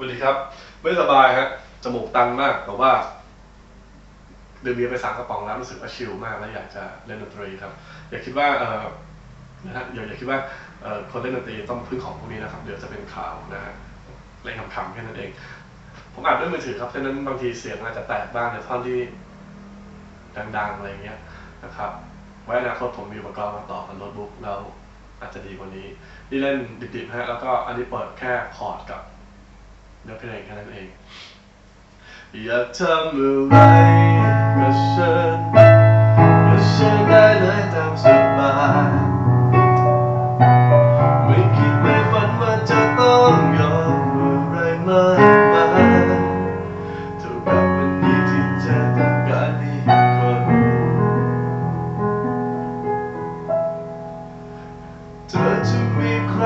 สวัสดีครับ ไม่สบายฮะ จมูกตันมาก แต่ว่าดื่มเบียร์ไปสามกระป๋องแล้วรู้สึกว่าชิลมากแล้วอยากจะเล่นดนตรีครับ อย่าคิดว่าเออนะฮะอย่าอย่าคิดว่าเออคนเล่นดนตรีต้องพึ่งของพวกนี้นะครับ เดี๋ยวจะเป็นข่าวนะฮะเล่นคำๆแค่นั้นเอง ผมอัดด้วยมือถือครับฉะนั้นบางทีเสียงอาจจะแตกบ้างในท่อนที่ดังๆอะไรเงี้ยนะครับไว้อนาคตผมมีอุปกรณ์มาต่อกับโน้ตบุ๊กแล้วอาจจะดีกว่านี้ นี่เล่นดิบๆฮะแล้วก็อันนี้เปิดแค่คอร์ดกับ เนื้อเพลงแค่นั้นเองอยากทำอะไรกับฉันก็เชิญได้เลยตามสบายไม่คิดไม่ฝันว่าจะต้องยอมอะไรมากมายเท่ากับวันนี้ที่เจะต้องการอีกคนเธอจะมีใคร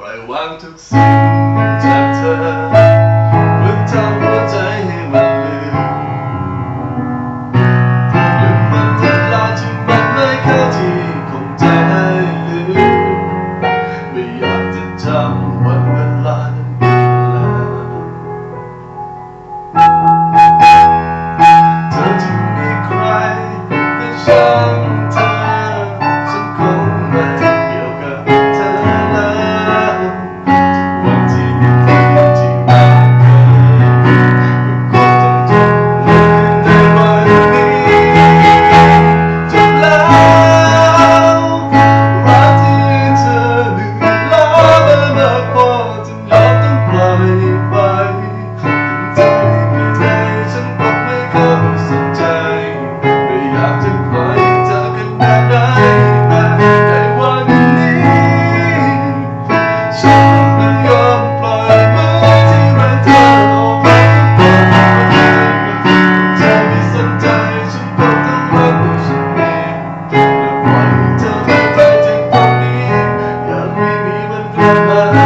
ปล่อยว Bye.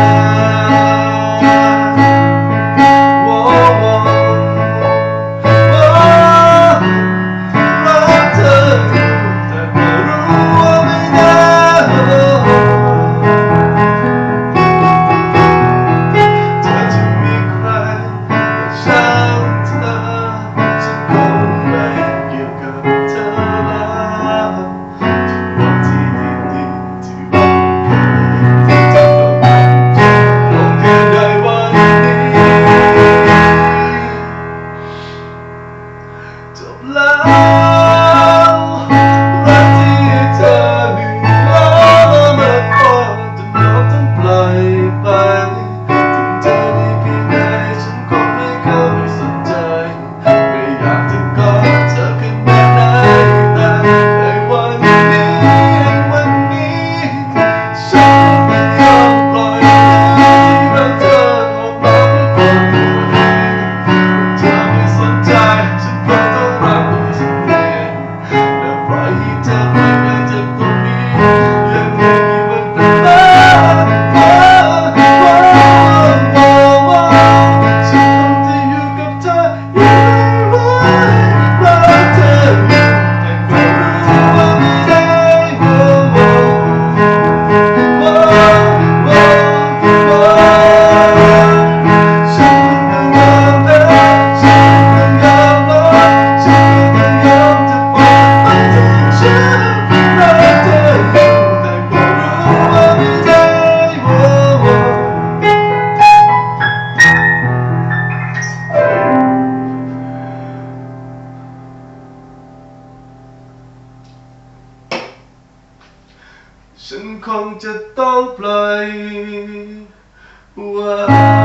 จะต้องปล่อยวาง